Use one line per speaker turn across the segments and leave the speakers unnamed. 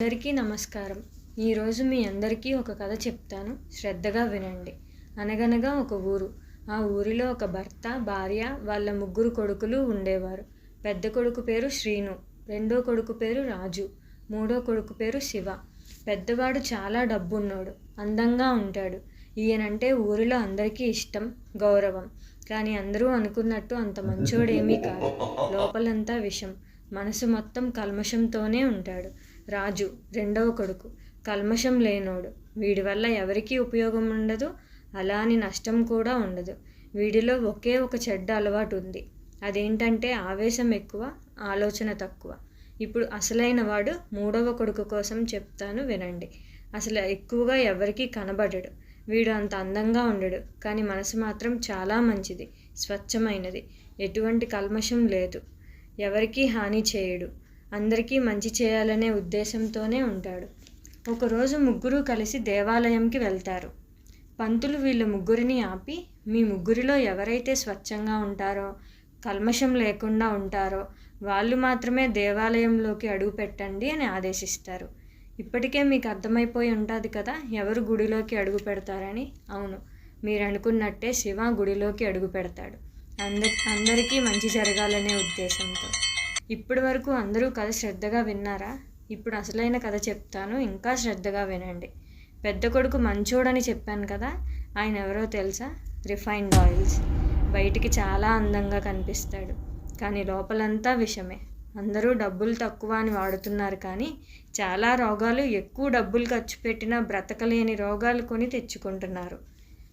అందరికీ నమస్కారం. ఈరోజు మీ అందరికీ ఒక కథ చెప్తాను. శ్రద్ధగా వినండి. అనగనగా ఒక ఊరు. ఆ ఊరిలో ఒక భర్త భార్య వాళ్ళ ముగ్గురు కొడుకులు ఉండేవారు. పెద్ద కొడుకు పేరు శ్రీను. రెండో కొడుకు పేరు రాజు. మూడో కొడుకు పేరు శివ. పెద్దవాడు చాలా డబ్బున్నాడు. అందంగా ఉంటాడు. ఈయనంటే ఊరిలో అందరికీ ఇష్టం గౌరవం. కానీ అందరూ అనుకున్నట్టు అంత మంచోడేమీ కాదు. లోపలంతా విషం. మనసు మొత్తం కల్మషంతోనే ఉంటాడు. రాజు రెండవ కొడుకు. కల్మషం లేనోడు. వీడి వల్ల ఎవరికీ ఉపయోగం ఉండదు అలా అని నష్టం కూడా ఉండదు. వీడిలో ఒకే ఒక చెడ్డ అలవాటు ఉంది. అదేంటంటే ఆవేశం ఎక్కువ ఆలోచన తక్కువ. ఇప్పుడు అసలైన వాడు మూడవ కొడుకు కోసం చెప్తాను వినండి. అసలు ఎక్కువగా ఎవరికీ కనబడడు. వీడు అంత అందంగా ఉండడు కానీ మనసు మాత్రం చాలా మంచిది స్వచ్ఛమైనది. ఎటువంటి కల్మషం లేదు. ఎవరికీ హాని చేయడు. అందరికీ మంచి చేయాలనే ఉద్దేశంతోనే ఉంటాడు. ఒకరోజు ముగ్గురు కలిసి దేవాలయంకి వెళ్తారు. పంతులు వీళ్ళ ముగ్గురిని ఆపి మీ ముగ్గురిలో ఎవరైతే స్వచ్ఛంగా ఉంటారో కల్మషం లేకుండా ఉంటారో వాళ్ళు మాత్రమే దేవాలయంలోకి అడుగు పెట్టండి అని ఆదేశిస్తారు. ఇప్పటికే మీకు అర్థమైపోయి ఉంటుంది కదా ఎవరు గుడిలోకి అడుగు పెడతారని. అవును మీరు అనుకున్నట్టే శివ గుడిలోకి అడుగు పెడతాడు. అంద అందరికీ మంచి జరగాలనే ఉద్దేశంతో. ఇప్పటి వరకు అందరూ కథ శ్రద్ధగా విన్నారా? ఇప్పుడు అసలైన కథ చెప్తాను. ఇంకా శ్రద్ధగా వినండి. పెద్ద కొడుకు మంచోడని చెప్పాను కదా ఆయన ఎవరో తెలుసా? రిఫైన్డ్ ఆయిల్స్ బయటికి చాలా అందంగా కనిపిస్తాడు. కానీ లోపలంతా విషమే. అందరూ డబ్బులు తక్కువ అని వాడుతున్నారు కానీ చాలా రోగాలు ఎక్కువ డబ్బులు ఖర్చు పెట్టినా బ్రతకలేని రోగాలు కొని తెచ్చుకుంటున్నారు.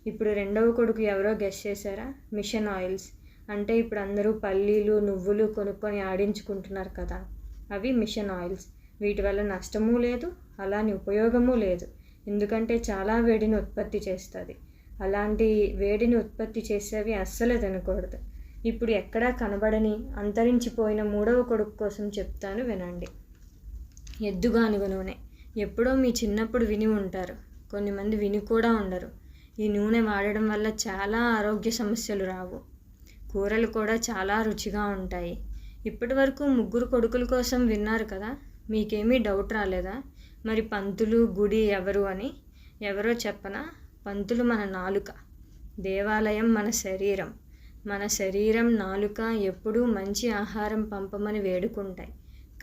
ఇప్పుడు రెండవ కొడుకు ఎవరో గెస్ చేశారా? Mission oils. అంటే ఇప్పుడు అందరూ పల్లీలు నువ్వులు కొనుక్కొని ఆడించుకుంటున్నారు కదా. అవి మిషన్ ఆయిల్స్. వీటి వల్ల నష్టము లేదు అలాని ఉపయోగము లేదు. ఎందుకంటే చాలా వేడిని ఉత్పత్తి చేస్తుంది. అలాంటి వేడిని ఉత్పత్తి చేసేవి అస్సలు తినకూడదు. ఇప్పుడు ఎక్కడా కనబడని అంతరించిపోయిన మూడవ కొడుకు కోసం చెప్తాను వినండి. ఎద్దుగానుగ నూనె. ఎప్పుడో మీ చిన్నప్పుడు విని ఉంటారు. కొన్ని మంది విని కూడా ఉండరు. ఈ నూనె వాడడం వల్ల చాలా ఆరోగ్య సమస్యలు రావు. కూరలు కూడా చాలా రుచిగా ఉంటాయి. ఇప్పటి వరకు ముగ్గురు కొడుకుల కోసం విన్నారు కదా మీకేమీ డౌట్ రాలేదా? మరి పంతులు గుడి ఎవరు అని? ఎవరో చెప్పనా? పంతులు మన నాలుక. దేవాలయం మన శరీరం. మన శరీరం నాలుక ఎప్పుడూ మంచి ఆహారం పంపమని వేడుకుంటాయి.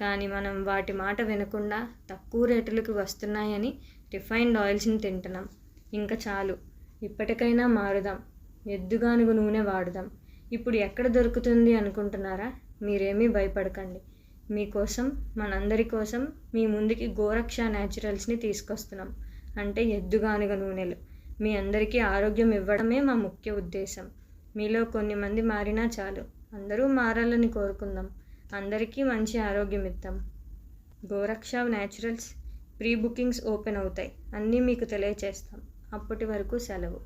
కానీ మనం వాటి మాట వినకుండా తక్కువ రేటులకు వస్తున్నాయని రిఫైన్డ్ ఆయిల్స్ని తింటున్నాం. ఇంకా చాలు. ఇప్పటికైనా మారుదాం. ఎద్దుగానుగు నూనె వాడుదాం. ఇప్పుడు ఎక్కడ దొరుకుతుంది అనుకుంటున్నారా? మీరేమీ భయపడకండి. మీకోసం మనందరి కోసం మీ ముందుకి గోరక్ష న్యాచురల్స్ని తీసుకొస్తున్నాం. అంటే ఎద్దుగానుగ నూనెలు. మీ అందరికీ ఆరోగ్యం ఇవ్వడమే మా ముఖ్య ఉద్దేశం. మీలో కొన్ని మంది మారినా చాలు. అందరూ మారాలని కోరుకుందాం. అందరికీ మంచి ఆరోగ్యం ఇద్దాం. Goraksha naturals pre bookings open అవుతాయి. అన్నీ మీకు తెలియచేస్తాం. అప్పటి వరకు సెలవు.